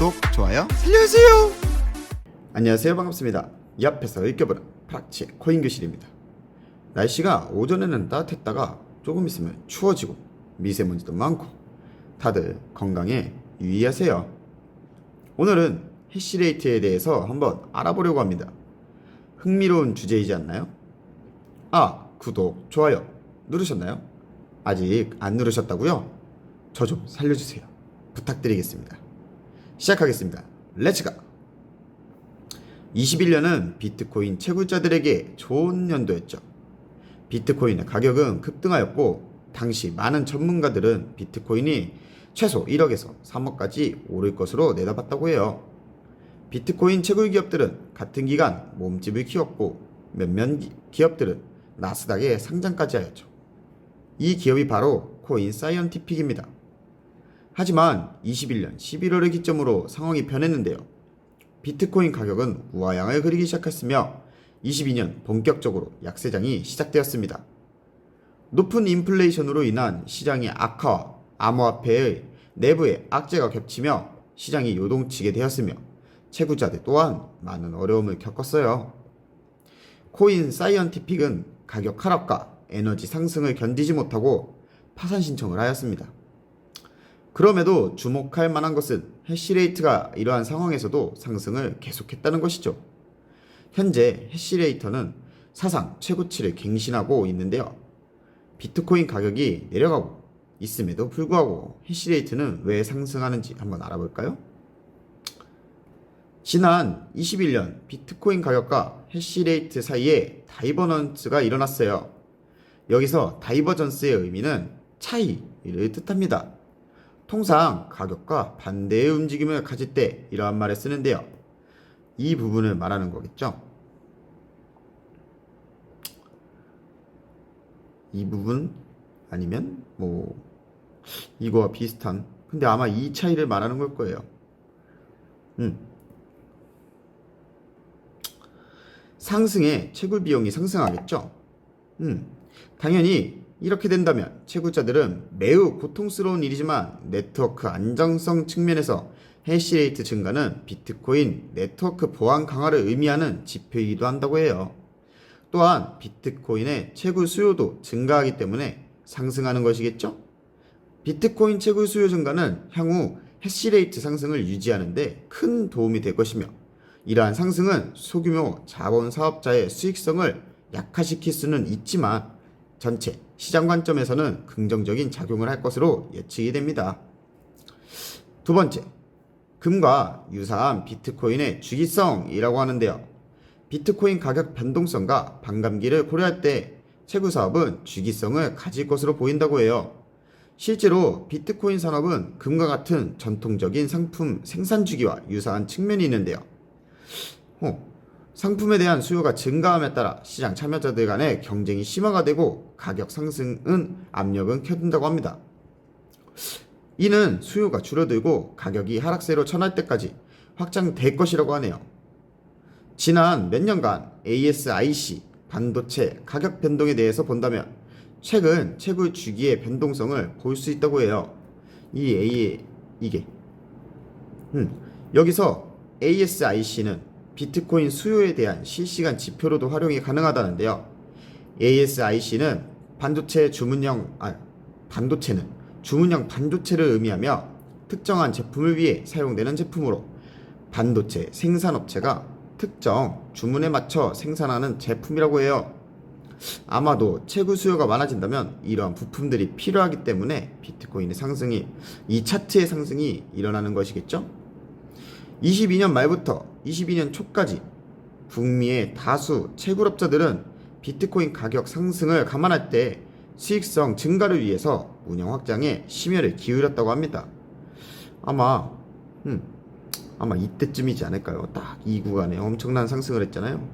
구독, 좋아요 살려주세요. 안녕하세요. 반갑습니다. 이 앞에서 읽혀보는 프락치 코인 교실입니다. 날씨가 오전에는 따뜻했다가 조금 있으면 추워지고 미세먼지도 많고 다들 건강에 유의하세요. 오늘은 해시레이트에 대해서 한번 알아보려고 합니다. 흥미로운 주제이지 않나요? 아, 구독, 좋아요 누르셨나요? 아직 안 누르셨다고요? 저 좀 살려주세요. 부탁드리겠습니다. 시작하겠습니다. 렛츠가! 21년은 비트코인 채굴자들에게 좋은 연도였죠. 비트코인의 가격은 급등하였고, 당시 많은 전문가들은 비트코인이 최소 1억에서 3억까지 오를 것으로 내다봤다고 해요. 비트코인 채굴 기업들은 같은 기간 몸집을 키웠고, 몇몇 기- 기업들은 나스닥에 상장까지 하였죠. 이 기업이 바로 코인 사이언티픽입니다. 하지만 21년 11월을 기점으로 상황이 변했는데요. 비트코인 가격은 우하향을 그리기 시작했으며 22년 본격적으로 약세장이 시작되었습니다. 높은 인플레이션으로 인한 시장의 악화와 암호화폐의 내부의 악재가 겹치며 시장이 요동치게 되었으며 채굴자들 또한 많은 어려움을 겪었어요. 코인 사이언티픽은 가격 하락과 에너지 상승을 견디지 못하고 파산 신청을 하였습니다. 그럼에도 주목할 만한 것은 해시레이트가 이러한 상황에서도 상승을 계속했다는 것이죠. 현재 해시레이터는 사상 최고치를 갱신하고 있는데요. 비트코인 가격이 내려가고 있음에도 불구하고 해시레이트는 왜 상승하는지 한번 알아볼까요? 지난 21년 비트코인 가격과 해시레이트 사이에 다이버넌스가 일어났어요. 여기서 다이버전스의 의미는 차이를 뜻합니다. 통상 가격과 반대의 움직임을 가질 때 이러한 말을 쓰는데요. 이 부분을 말하는 거겠죠. 이 부분 아니면 뭐 이거와 비슷한 근데 아마 이 차이를 말하는 걸 거예요. 음. 상승에 채굴 비용이 상승하겠죠. 음. 당연히 이렇게 된다면 채굴자들은 매우 고통스러운 일이지만 네트워크 안정성 측면에서 해시레이트 증가는 비트코인 네트워크 보안 강화를 의미하는 지표이기도 한다고 해요. 또한 비트코인의 채굴 수요도 증가하기 때문에 상승하는 것이겠죠? 비트코인 채굴 수요 증가는 향후 해시레이트 상승을 유지하는데 큰 도움이 될 것이며 이러한 상승은 소규모 자본 사업자의 수익성을 약화시킬 수는 있지만 전체 시장 관점에서는 긍정적인 작용을 할 것으로 예측이 됩니다. 두 번째, 금과 유사한 비트코인의 주기성이라고 하는데요. 비트코인 가격 변동성과 반감기를 고려할 때 채굴 사업은 주기성을 가질 것으로 보인다고 해요. 실제로 비트코인 산업은 금과 같은 전통적인 상품 생산 주기와 유사한 측면이 있는데요. 어, 상품에 대한 수요가 증가함에 따라 시장 참여자들 간의 경쟁이 심화가 되고 가격 상승은 압력은 켜둔다고 합니다. 이는 수요가 줄어들고 가격이 하락세로 전할 때까지 확장될 것이라고 하네요. 지난 몇 년간 ASIC 반도체 가격 변동에 대해서 본다면 최근 채굴 주기의 변동성을 볼 수 있다고 해요. 이 A 이게 음, 여기서 ASIC는 비트코인 수요에 대한 실시간 지표로도 활용이 가능하다는데요. ASIC는 반도체 주문형 아 반도체는 주문형 반도체를 의미하며 특정한 제품을 위해 사용되는 제품으로 반도체 생산업체가 특정 주문에 맞춰 생산하는 제품이라고 해요. 아마도 채굴 수요가 많아진다면 이러한 부품들이 필요하기 때문에 비트코인의 상승이 이 차트의 상승이 일어나는 것이겠죠? 22년 말부터 22년 초까지 북미의 다수 채굴업자들은 비트코인 가격 상승을 감안할 때 수익성 증가를 위해서 운영 확장에 심혈을 기울였다고 합니다. 아마 음, 아마 이때쯤이지 않을까요? 딱 이 구간에 엄청난 상승을 했잖아요.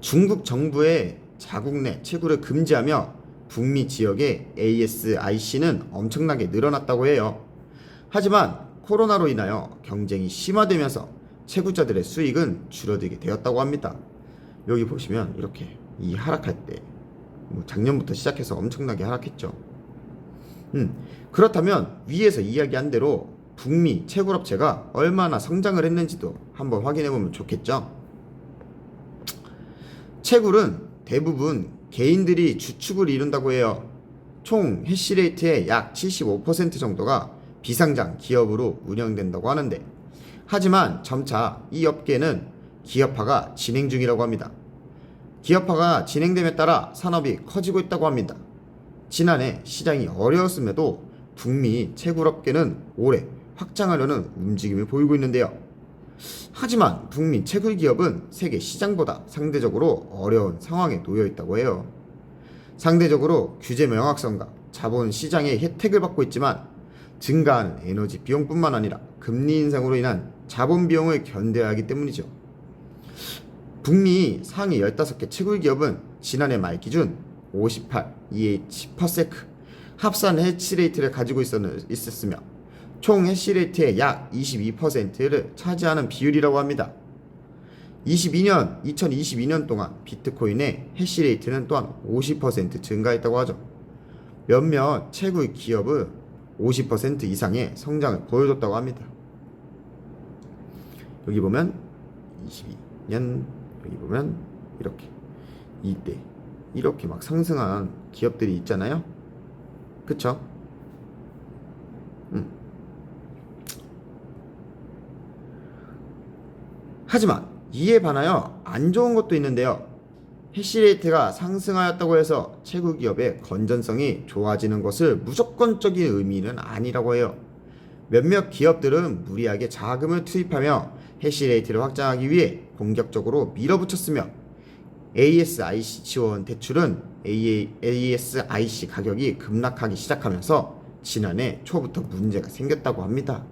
중국 정부의 자국 내 채굴을 금지하며 북미 지역의 ASIC는 엄청나게 늘어났다고 해요. 하지만 코로나로 인하여 경쟁이 심화되면서 채굴자들의 수익은 줄어들게 되었다고 합니다. 여기 보시면 이렇게 이 하락할 때, 뭐 작년부터 시작해서 엄청나게 하락했죠. 음, 그렇다면 위에서 이야기한 대로 북미 채굴업체가 얼마나 성장을 했는지도 한번 확인해 보면 좋겠죠. 채굴은 대부분 개인들이 주축을 이룬다고 해요. 총 해시레이트의 약 75% 정도가 비상장 기업으로 운영된다고 하는데 하지만 점차 이 업계는 기업화가 진행 중이라고 합니다. 기업화가 진행됨에 따라 산업이 커지고 있다고 합니다. 지난해 시장이 어려웠음에도 북미 채굴업계는 올해 확장하려는 움직임을 보이고 있는데요. 하지만 북미 채굴 기업은 세계 시장보다 상대적으로 어려운 상황에 놓여 있다고 해요. 상대적으로 규제 명확성과 자본 시장의 혜택을 받고 있지만 증가하는 에너지 비용뿐만 아니라 금리 인상으로 인한 자본 비용을 견뎌야 하기 때문이죠. 북미 상위 15개 채굴 기업은 지난해 말 기준 58 EH 퍼세크 합산 해시레이트를 가지고 있었, 있었으며 총 해시레이트의 약 22%를 차지하는 비율이라고 합니다. 22년, 2022년 동안 비트코인의 해시레이트는 또한 50% 증가했다고 하죠. 몇몇 채굴 기업은 50% 이상의 성장을 보여줬다고 합니다. 여기 보면 22년, 여기 보면 이렇게 이때 이렇게 막 상승한 기업들이 있잖아요. 그쵸? 음. 하지만 이에 반하여 안 좋은 것도 있는데요. 해시레이트가 상승하였다고 해서 채굴 기업의 건전성이 좋아지는 것을 무조건적인 의미는 아니라고 해요. 몇몇 기업들은 무리하게 자금을 투입하며 해시레이트를 확장하기 위해 공격적으로 밀어붙였으며 ASIC 지원 대출은 ASIC 가격이 급락하기 시작하면서 지난해 초부터 문제가 생겼다고 합니다.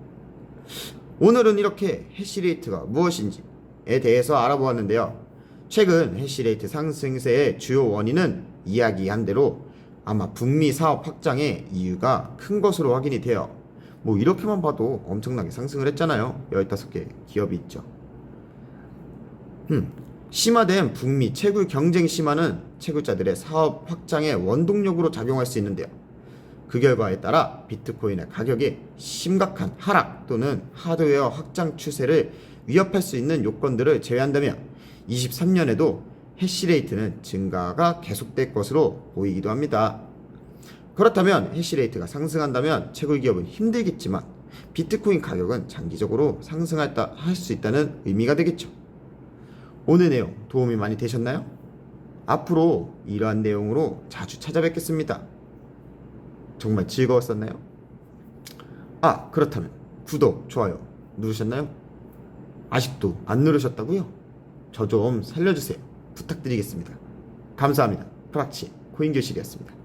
오늘은 이렇게 해시레이트가 무엇인지에 대해서 알아보았는데요. 최근 해시레이트 상승세의 주요 원인은 이야기한 대로 아마 북미 사업 확장의 이유가 큰 것으로 확인이 돼요. 뭐 이렇게만 봐도 엄청나게 상승을 했잖아요. 15개 기업이 있죠. 음, 심화된 북미 채굴 경쟁 심화는 채굴자들의 사업 확장의 원동력으로 작용할 수 있는데요. 그 결과에 따라 비트코인의 가격이 심각한 하락 또는 하드웨어 확장 추세를 위협할 수 있는 요건들을 제외한다면 23년에도 해시레이트는 증가가 계속될 것으로 보이기도 합니다. 그렇다면 해시레이트가 상승한다면 채굴 기업은 힘들겠지만 비트코인 가격은 장기적으로 상승할 수 있다는 의미가 되겠죠. 오늘 내용 도움이 많이 되셨나요? 앞으로 이러한 내용으로 자주 찾아뵙겠습니다. 정말 즐거웠었나요? 아, 그렇다면 구독, 좋아요 누르셨나요? 아직도 안 누르셨다고요? 저 좀 살려주세요. 부탁드리겠습니다. 감사합니다. 프락치 코인교실이었습니다.